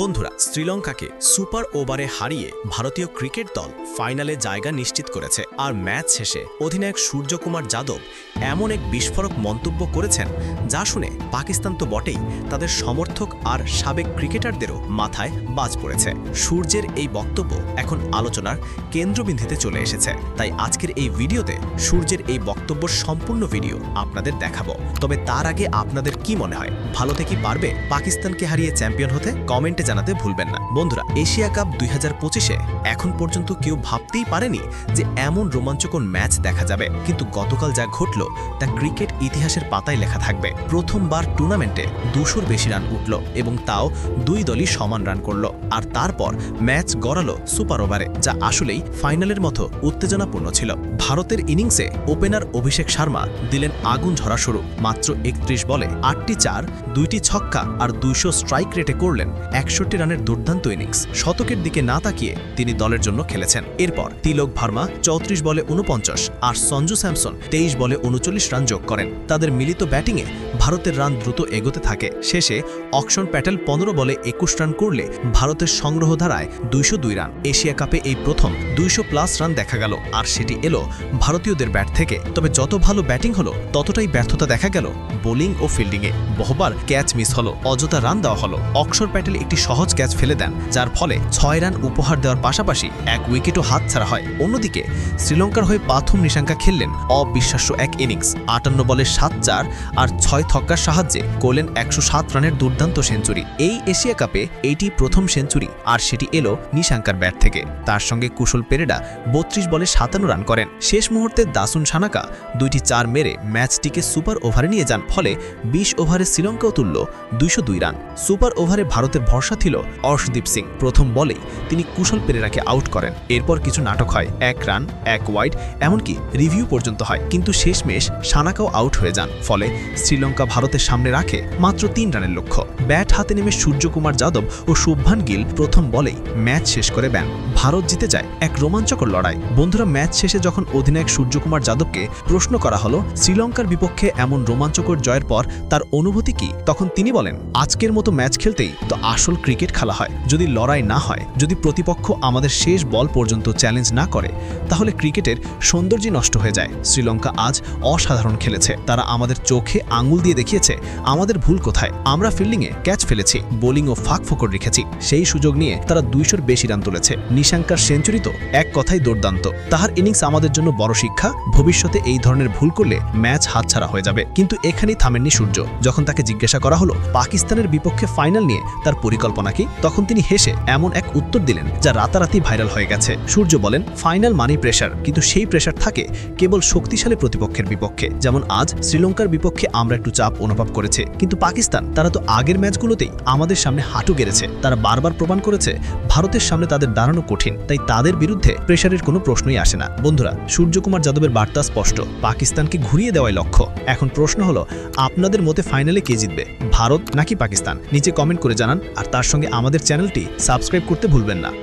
বন্ধুরা, শ্রীলঙ্কাকে সুপার ওভারে হারিয়ে ভারতীয় ক্রিকেট দল ফাইনালে জায়গা নিশ্চিত করেছে। আর ম্যাচ শেষে অধিনায়ক সূর্যকুমার যাদব এমন এক বিস্ফোরক মন্তব্য করেছেন, যা শুনে পাকিস্তান তো বটেই, তাদের সমর্থক আর সাবেক ক্রিকেটারদেরও মাথায় বাজ পড়েছে। সূর্যের এই বক্তব্য এখন আলোচনার কেন্দ্রবিন্দুতে চলে এসেছে। তাই আজকের এই ভিডিওতে সূর্যের এই বক্তব্য সম্পূর্ণ ভিডিও আপনাদের দেখাবো। তবে তার আগে আপনাদের কি মনে হয়? ভালো থেকে পারবে পাকিস্তানকে হারিয়ে চ্যাম্পিয়ন হতে? কমেন্টে জানাতে ভুলবেন না। বন্ধুরা, এশিয়া কাপ দুই এখন পর্যন্ত কেউ ভাবতেই পারেনি যে এমন রোমাঞ্চকর ম্যাচ দেখা যাবে। কিন্তু গতকাল যা ঘটল, তা ক্রিকেট ইতিহাসের পাতায় লেখা থাকবে। প্রথমবার টুর্নামেন্টে দুশোর বেশি রান উঠল এবং তাও দুই দলই সমান রান করল। আর তারপর ম্যাচ গড়ালো সুপার ওভারে, যা আসলেই ফাইনালের মতো উত্তেজনাপূর্ণ ছিল। ভারতের ইনিংসে ওপেনার অভিষেক শর্মা দিলেন আগুন ঝরা শুরু। মাত্র একত্রিশ বলে আটটি চার, দুইটি ছক্কা আর দুইশো স্ট্রাইক রেটে করলেন একষট্টি রানের দুর্দান্ত ইনিংস। শতকের দিকে না তাকিয়ে তিনি দলের জন্য খেলেছেন। এরপর তিলক ভার্মা চৌত্রিশ বলে উনপঞ্চাশ আর সঞ্জু স্যামসন তেইশ বলে উনচল্লিশ রান যোগ করেন। তাদের মিলিত ব্যাটিংয়ে ভারতের রান দ্রুত এগোতে থাকে। শেষে অকশন প্যাটেল পনেরো বলে একুশ রান করলে ভারতের সংগ্রহ ধারায় দুইশো দুই রান। এশিয়া কাপে এই প্রথম দুইশো প্লাস রান দেখা গেল আর সেটি এলো ভারতীয়দের ব্যাট থেকে। তবে যত ভালো ব্যাটিং হলো, ততটাই ব্যর্থতা দেখা গেল বোলিং ও ফিল্ডিংয়ে। বহুবার ক্যাচ মিস হলো, অযথা রান দেওয়া হলো। অক্ষর প্যাটেল একটি সহজ ক্যাচ ফেলে দেন, যার ফলে ছয় রান উপহার দেওয়ার পাশাপাশি এক উইকেটও হাত ছাড়া হয়। অন্যদিকে, শ্রীলঙ্কার হয়ে প্রথম নিশাঙ্কা খেললেন অবিশ্বাস্য এক ইনিংস। আটান্ন বলে সাত চার আর ছয় থক্কার সাহায্যে করলেন একশো সাত রানের দুর্দান্ত সেঞ্চুরি। এই এশিয়া কাপে এইটি প্রথম সেঞ্চুরি, আর সেটি এলো নিশাঙ্কার ব্যাট থেকে। তার সঙ্গে কুশল পেরেডা বত্রিশ বলে সাতান্ন রান করেন। শেষ মুহূর্তে দাসুন সানাকা দুইটি চার মেরে ম্যাচটিকে সুপার ওভারে নিয়ে যান, ফলে বিশ ওভারে শ্রীলঙ্কাও তুলল দুইশো দুই রান। সুপার ওভারে ভারতের ভরসা ছিল অর্শদীপ সিং প্রথম বলেই তিনি কুশল পেরেরাকে আউট করেন। এরপর কিছু নাটক হয়, এক রান, এক ওয়াইড এমনকি রিভিউ পর্যন্ত হয়। কিন্তু শেষমেশ সানাকাও আউট হয়ে যান। ফলে শ্রীলঙ্কা ভারতের সামনে রাখে মাত্র তিন রানের লক্ষ্য। ব্যাট হাতে নেমে সূর্যকুমার যাদব ও শুভমান গিল প্রথম বলেই ম্যাচ শেষ করে দেন ভারত জিতে যায় এক রোমাঞ্চকর লড়াই। বন্ধুরা, ম্যাচ শেষে যখন অধিনায়ক সূর্যকুমার যাদবকে প্রশ্ন করা হলো, শ্রীলঙ্কার বিপক্ষে এমন রোমাঞ্চকর জয়ের পর তার অনুভূতি কি? তখন তিনি বলেন, আজকের মতো ম্যাচ খেলতেই তো আসল ক্রিকেট খেলা হয়। যদি লড়াই না হয়, যদি প্রতিপক্ষ আমাদের শেষ বল পর্যন্ত চ্যালেঞ্জ না করে, তাহলে ক্রিকেটের সৌন্দর্য নষ্ট হয়ে যায়। শ্রীলঙ্কা আজ অসাধারণ খেলেছে। তারা আমাদের চোখে আঙুল দিয়ে দেখিয়েছে আমাদের ভুল কোথায়। আমরা ফিল্ডিংয়ে ক্যাচ ফেলেছি, বোলিং ও ফাঁক ফোকর রেখেছি। সেই সুযোগ নিয়ে তারা দুইশোর বেশি রান তুলেছে। নিশাঙ্কার সেঞ্চুরি তো এক কথাই দুর্দান্ত। তাহার ইনিংস আমাদের জন্য বড় শিক্ষা। ভবিষ্যতে এই ধরনের ভুল করলে ম্যাচ হাতছাড়া হয়ে যাবে। কিন্তু এখানেই থামেননি সূর্য। যখন তাকে জিজ্ঞাসা করা হলো, পাকিস্তানের বিপক্ষে ফাইনাল নিয়ে তার পরিকল্পনা কি? তখন তিনি হেসে এমন এক উত্তর দিলেন, যা রাতারাতি ভাইরাল হয়ে গেছে। সূর্য বলেন ফাইনাল মানি প্রেশার কিন্তু সেই প্রেশার থাকে কেবল শক্তিশালী প্রতিপক্ষের বিপক্ষে। যেমন আজ, শ্রীলঙ্কার বিপক্ষে আমরা একটু চাপ অনুভব করেছে। কিন্তু পাকিস্তান, তারা তো আগের ম্যাচগুলোতেই আমাদের সামনে হাঁটু গেড়েছে। তারা বারবার প্রমাণ করেছে, ভারতের সামনে তাদের দাঁড়ানো কঠিন। তাই তাদের বিরুদ্ধে প্রেশারের কোনো প্রশ্নই আসে না। বন্ধুরা, সূর্যকুমার যাদবের বার্তা স্পষ্ট। পাকিস্তানকে ঘুরিয়ে দেওয়াই লক্ষ্য। এখন প্রশ্ন হলো, আপনাদের মতে ফাইনালে কে জিতবে? ভারত নাকি পাকিস্তান? নিচে কমেন্ট করে জানান, আর তার সঙ্গে আমাদের চ্যানেলটি সাবস্ক্রাইব করতে ভুলবেন না।